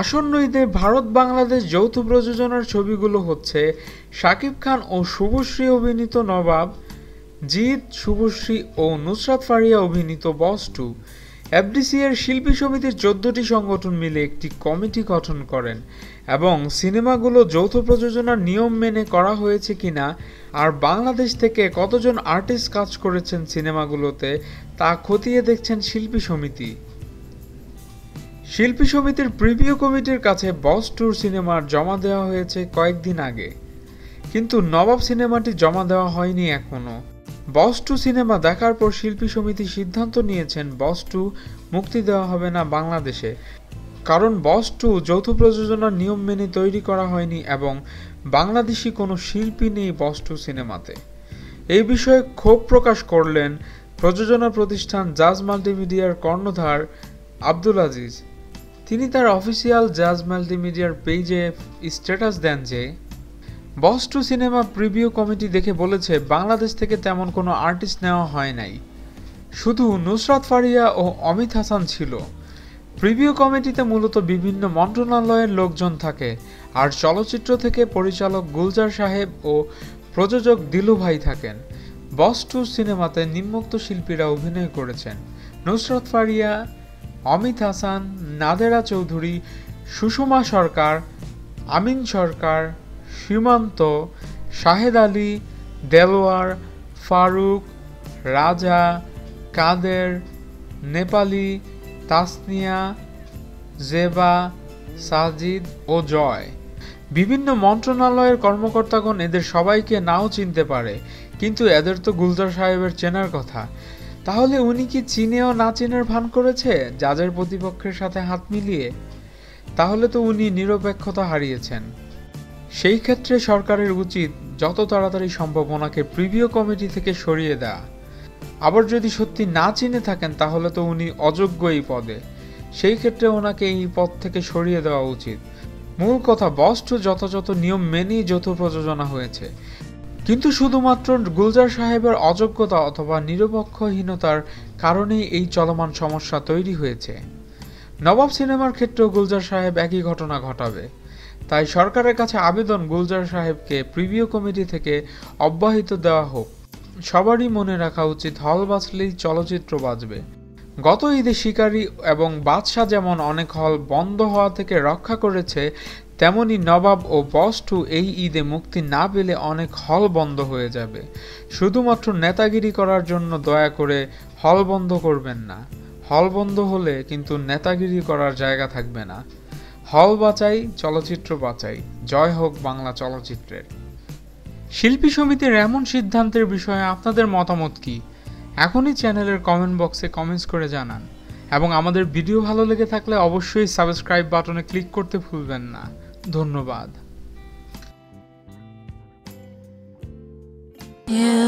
আসন্ন ঈদে ভারত বাংলাদেশ যৌথ প্রযোজনার ছবিগুলো হচ্ছে শাকিব খান ও শুভশ্রী অভিনীত নবাব, জিৎ, শুভশ্রী ও নুসরাত ফারিয়া অভিনীত বস টু। এফডিসি এর শিল্পী সমিতির চোদ্দটি সংগঠন মিলে একটি কমিটি গঠন করেন এবং সিনেমাগুলো যৌথ প্রযোজনার নিয়ম মেনে করা হয়েছে কিনা আর বাংলাদেশ থেকে কতজন আর্টিস্ট কাজ করেছেন সিনেমাগুলোতে তা খতিয়ে দেখছেন শিল্পী সমিতি। শিল্পী সমিতির প্রিভিউ কমিটির কাছে বস ট্যুর সিনেমার জমা দেওয়া হয়েছে কয়েকদিন আগে। কিন্তু নবাব সিনেমাটি জমা দেওয়া হয়নি এখনও বস টু সিনেমা দেখার পর শিল্পী সমিতি সিদ্ধান্ত নিয়েছেন বস টু মুক্তি দেওয়া হবে না বাংলাদেশে। কারণ বস টু যৌথ প্রযোজনার নিয়ম মেনে তৈরি করা হয়নি এবং বাংলাদেশি কোনো শিল্পী নেই বস টু সিনেমাতে। এই বিষয়ে ক্ষোভ প্রকাশ করলেন প্রযোজনা প্রতিষ্ঠান জাজ মাল্টিমিডিয়ার কর্ণধার আব্দুল আজিজ। তিনি তার অফিসিয়াল জাজ মাল্টিমিডিয়ার পেজে স্ট্যাটাস দেন যে boss two cinema preview committee দেখে বলেছে, বাংলাদেশ থেকে তেমন কোনো আর্টিস্ট নেওয়া হয় নাই। শুধু নুসরাত ফারিয়া ও অমিত হাসান ছিল। প্রিভিউ কমিটিতে মূলত বিভিন্ন মন্ত্রণালয়ের লোকজন থাকে, আর চলচ্চিত্র থেকে পরিচালক গুলজার সাহেব ও প্রযোজক দিলু ভাই থাকেন। বস টু সিনেমাতে নিম্নোক্ত শিল্পীরা অভিনয় করেছেন। নুসরত ফারিয়া, অমিত হাসান, নাদেরা চৌধুরী, সুষমা সরকার, আমিন সরকার সীমান্ত, শাহেদ আলী, দেলোয়ার, ফারুক, রাজা, কাদের, নেপালি, তাসনিয়া, জেবা, সাজিদ ও জয়। বিভিন্ন মন্ত্রণালয়ের কর্মকর্তাগণ এদের সবাইকে নাও চিনতে পারে, কিন্তু এদের তো গুলজার সাহেবের চেনার কথা। তাহলে উনি কি চিনেও না চেনার ভান করেছে জাজের প্রতিপক্ষের সাথে হাত মিলিয়ে? তাহলে তো উনি নিরপেক্ষতা হারিয়েছেন। সেই ক্ষেত্রে সরকারের উচিত যত তাড়াতাড়ি সম্ভব ওনাকে প্রিভিউ কমিটি থেকে সরিয়ে দেয়া। আবার যদি সত্যি না চিনে থাকেন, তাহলে তো উনি অযোগ্য এই পদে। সেই ক্ষেত্রে ওনাকে এই পদ থেকে সরিয়ে দেওয়া উচিত। মূল কথা বস্ট যথাযথ নিয়ম মেনেই যৌথ প্রযোজনা হয়েছে। কিন্তু শুধুমাত্র গুলজার সাহেবের অযোগ্যতা অথবা নিরপেক্ষহীনতার কারণেই এই চলমান সমস্যা তৈরি হয়েছে। নবাব সিনেমার ক্ষেত্রেও গুলজার সাহেব একই ঘটনা ঘটাবে। তাই সরকারের কাছে আবেদন গুলজার সাহেবকে প্রিভিউ কমিটি থেকে অব্যাহিত দেওয়া হোক। সবারই মনে রাখা উচিত হল বাঁচলেই চলচ্চিত্র বাঁচবে। গত ঈদে শিকারী এবং বাদশাহ যেমন অনেক হল বন্ধ হওয়া থেকে রক্ষা করেছে, তেমনি নবাব ও বস টু এই ঈদে মুক্তি না পেলে অনেক হল বন্ধ হয়ে যাবে। শুধুমাত্র নেতাগিরি করার জন্য দয়া করে হল বন্ধ করবেন না। হল বন্ধ হলে কিন্তু নেতাগিরি করার জায়গা থাকবে না। হল বাঁচাই, চলচ্চিত্র বাঁচাই। জয় হোক বাংলা চলচ্চিত্রের। শিল্পী সমিতির এমন সিদ্ধান্তের বিষয়ে আপনাদের মতামত কি? এখনই চ্যানেলের কমেন্ট বক্সে কমেন্টস করে জানান। এবং আমাদের ভিডিও ভালো লেগে থাকলে অবশ্যই সাবস্ক্রাইব বাটনে ক্লিক করতে ভুলবেন না। ধন্যবাদ। You